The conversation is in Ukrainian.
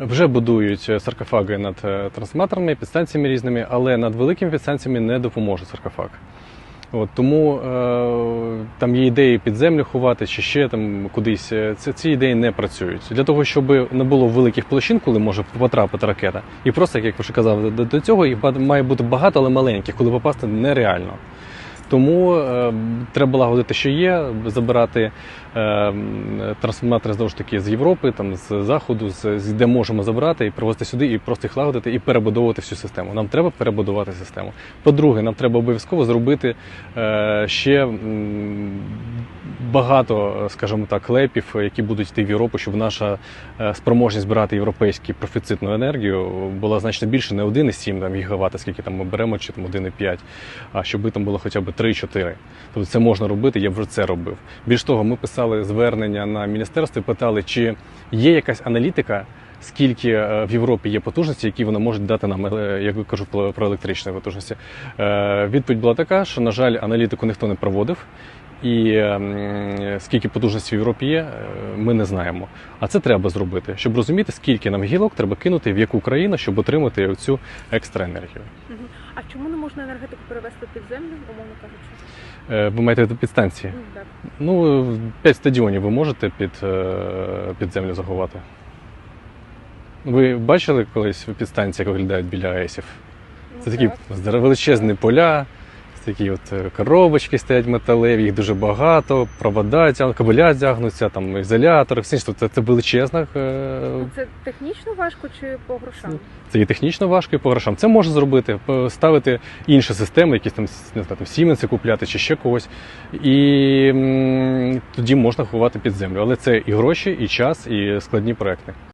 Вже будують е, саркофаги над е, трансформаторами, підстанціями різними, але над великими підстанціями не допоможе саркофаг. От, тому е, там є ідеї під землю ховати чи ще там кудись. Е, Це, ці ідеї не працюють. Для того, щоб не було великих площин, коли може потрапити ракета. І просто, як ви вже казали, до, до цього їх має бути багато, але маленьких, коли попасти нереально. Тому е, треба лагодити, що є, забирати е, трансформатори знову ж таки з Європи, там з заходу, з, з де можемо забрати і привозити сюди, і просто їх лагодити і перебудовувати всю систему. Нам треба перебудувати систему. По-друге, нам треба обов'язково зробити е, ще м, багато, скажімо так, лепів, які будуть йти в Європу, щоб наша е, спроможність збирати європейську профіцитну енергію була значно більше, не 1,7 гігават, скільки там ми беремо, чи там 1,5, а щоб там було хоча б 3-4. Тобто це можна робити, я вже це робив. Більш того, ми писали звернення на міністерство і питали, чи є якась аналітика. Скільки е, в Європі є потужності, які вони можуть дати нам, е, як я кажу про електричні потужності? Відповідь була така, що, на жаль, аналітику ніхто не проводив, і ем, скільки потужності в Європі є, е, ми не знаємо. А це треба зробити, щоб розуміти, скільки нам гілок треба кинути в яку країну, щоб отримати цю екстра енергію. А чому не можна енергетику перевести під землю, умовно кажучи? Е, Ви маєте підстанції? Ну, так. Ну, 5 стадіонів ви можете під, е, під землю заховати. Ви бачили колись підстанції, як виглядають біля АЕСів? Це Ну, такі так. величезні поля, такі от е, коробочки стоять металеві, їх дуже багато, провода, кабеля тягнуться, там ізолятори, все інше. Це, це величезна. е, Це технічно важко чи по грошам? Це і технічно важко, і по грошам. Це можна зробити, ставити інші системи, якісь там не знаю, там Сіменси купляти чи ще когось. І м, тоді можна ховати під землю. Але це і гроші, і час, і складні проекти.